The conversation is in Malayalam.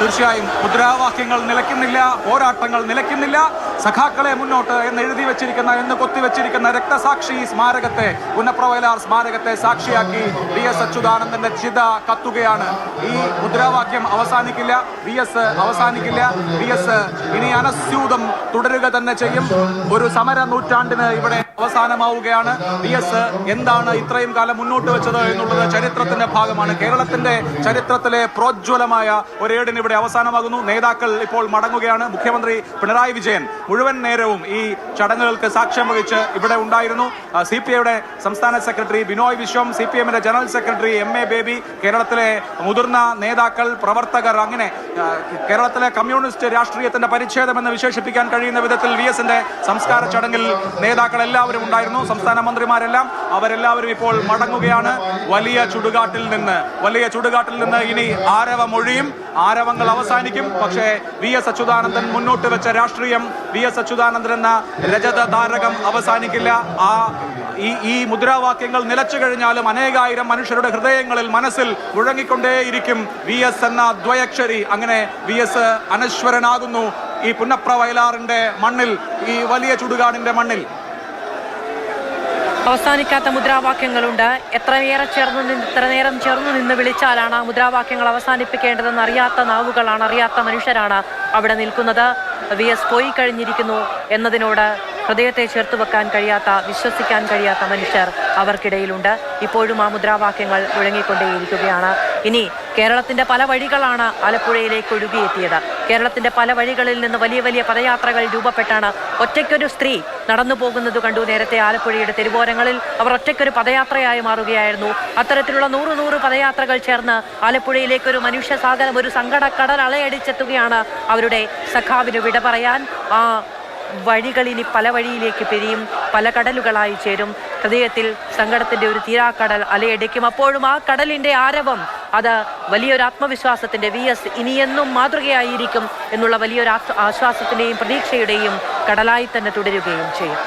തീർച്ചയായും മുദ്രാവാക്യങ്ങൾ നിലയ്ക്കുന്നില്ല പോരാട്ടങ്ങൾ നിലയ്ക്കുന്നില്ല. സഖാക്കളെ മുന്നോട്ട് എന്ന് എഴുതി വെച്ചിരിക്കുന്ന എന്ന് കൊത്തിവെച്ചിരിക്കുന്ന രക്തസാക്ഷി സ്മാരകത്തെ പുന്നപ്രവയലാർ സ്മാരകത്തെ സാക്ഷിയാക്കി വി എസ് അച്യുതാനന്ദന്റെ ചിത കത്തുകയാണ്. ഈ മുദ്രാവാക്യം അവസാനിക്കില്ല വി എസ് അവസാനിക്കില്ല. വി എസ് ഇനി അനസ്യൂതം തുടരുക തന്നെ ചെയ്യും. ഒരു സമര നൂറ്റാണ്ടിന് ഇവിടെ അവസാനമാവുകയാണ്. വി എസ് എന്താണ് ഇത്രയും കാലം മുന്നോട്ട് വെച്ചത് എന്നുള്ളത് ചരിത്രത്തിന്റെ ഭാഗമാണ്. കേരളത്തിന്റെ ചരിത്രത്തിലെ പ്രോജ്വലമായ ഒരേടിന് ഇവിടെ അവസാനമാകുന്നു. നേതാക്കൾ ഇപ്പോൾ മടങ്ങുകയാണ്. മുഖ്യമന്ത്രി പിണറായി വിജയൻ മുഴുവൻ നേരവും ഈ ചടങ്ങുകൾക്ക് സാക്ഷ്യം വഹിച്ച് ഇവിടെ ഉണ്ടായിരുന്നു. സി പി ഐയുടെ സംസ്ഥാന secretary Binoy Viswam C P എമ്മിന്റെ general secretary M A Baby കേരളത്തിലെ മുതിർന്ന നേതാക്കൾ പ്രവർത്തകർ അങ്ങനെ കേരളത്തിലെ കമ്മ്യൂണിസ്റ്റ് രാഷ്ട്രീയത്തിന്റെ പരിച്ഛേദം എന്ന് വിശേഷിപ്പിക്കാൻ കഴിയുന്ന വിധത്തിൽ വി എസിന്റെ സംസ്കാര ചടങ്ങിൽ നേതാക്കൾ എല്ലാവരും ഉണ്ടായിരുന്നു. സംസ്ഥാന മന്ത്രിമാരെല്ലാം അവരെല്ലാവരും ഇപ്പോൾ മടങ്ങുകയാണ്. വലിയ ചുടുകാട്ടിൽ നിന്ന് വലിയ ചുടുകാട്ടിൽ നിന്ന് ഇനി ആരവമൊഴിയും. ആരവങ്ങൾ അവസാനിക്കും. പക്ഷേ വി എസ് അച്യുതാനന്ദൻ മുന്നോട്ട് വെച്ച രാഷ്ട്രീയം വി എസ് അച്യുതാനന്ദൻ എന്ന രജത താരകം അവസാനിക്കില്ല. ആ ഈ ഈ മുദ്രാവാക്യങ്ങൾ നിലച്ചു കഴിഞ്ഞാലും അനേകായിരം മനുഷ്യരുടെ ഹൃദയങ്ങളിൽ മനസ്സിൽ മുഴങ്ങിക്കൊണ്ടേയിരിക്കും വി എസ് എന്ന ദ്വയക്ഷരി. അങ്ങനെ വി എസ് അനശ്വരനാകുന്നു ഈ പുന്നപ്ര വയലാറിന്റെ മണ്ണിൽ ഈ വലിയ ചുടുകാടിന്റെ മണ്ണിൽ. അവസാനിക്കാത്ത മുദ്രാവാക്യങ്ങളുണ്ട്. എത്രയേറെ ചേർന്ന് നിന്ന് ഇത്ര നേരം ചേർന്ന് നിന്ന് വിളിച്ചാലാണ് മുദ്രാവാക്യങ്ങൾ അവസാനിപ്പിക്കേണ്ടതെന്ന് അറിയാത്ത നാവുകളാണ് അറിയാത്ത മനുഷ്യരാണ് അവിടെ നിൽക്കുന്നത്. വി എസ് പോയി കഴിഞ്ഞിരിക്കുന്നു എന്നതിനോട് ഹൃദയത്തെ ചേർത്ത് വെക്കാൻ കഴിയാത്ത വിശ്വസിക്കാൻ കഴിയാത്ത മനുഷ്യർ അവർക്കിടയിലുണ്ട്. ഇപ്പോഴും ആ മുദ്രാവാക്യങ്ങൾ മുഴങ്ങിക്കൊണ്ടേയിരിക്കുകയാണ്. ഇനി കേരളത്തിന്റെ പല വഴികളാണ് ആലപ്പുഴയിലേക്ക് ഒഴുകിയെത്തിയത്. കേരളത്തിന്റെ പല വഴികളിൽ നിന്ന് വലിയ വലിയ പദയാത്രകൾ രൂപപ്പെട്ടാണ് ഒറ്റയ്ക്കൊരു സ്ത്രീ നടന്നു പോകുന്നത് കണ്ടു. നേരത്തെ ആലപ്പുഴയുടെ തെരുവോരങ്ങളിൽ അവർ ഒറ്റയ്ക്കൊരു പദയാത്രയായി മാറുകയായിരുന്നു. അത്തരത്തിലുള്ള നൂറ് നൂറ് പദയാത്രകൾ ചേർന്ന് ആലപ്പുഴയിലേക്ക് ഒരു മനുഷ്യ മനുഷ്യസാഗരം ഒരു സങ്കടക്കടൽ അലയടിച്ചെത്തുകയാണ് അവരുടെ സഖാവിന് വിട പറയാൻ. ആ വഴികൾ ഇനി പല വഴിയിലേക്ക് പിരിയും പല കടലുകളായി ചേരും. ഹൃദയത്തിൽ സങ്കടത്തിന്റെ ഒരു തീരാക്കടൽ അലയടിക്കും. അപ്പോഴും ആ കടലിന്റെ ആരവം അത് വലിയൊരു ആത്മവിശ്വാസത്തിന്റെ വി എസ് ഇനിയെന്നും മാതൃകയായിരിക്കും എന്നുള്ള വലിയൊരു ആശ്വാസത്തിന്റെയും പ്രതീക്ഷയുടെയും കടലായി തന്നെ തുടരുകയും ചെയ്യും.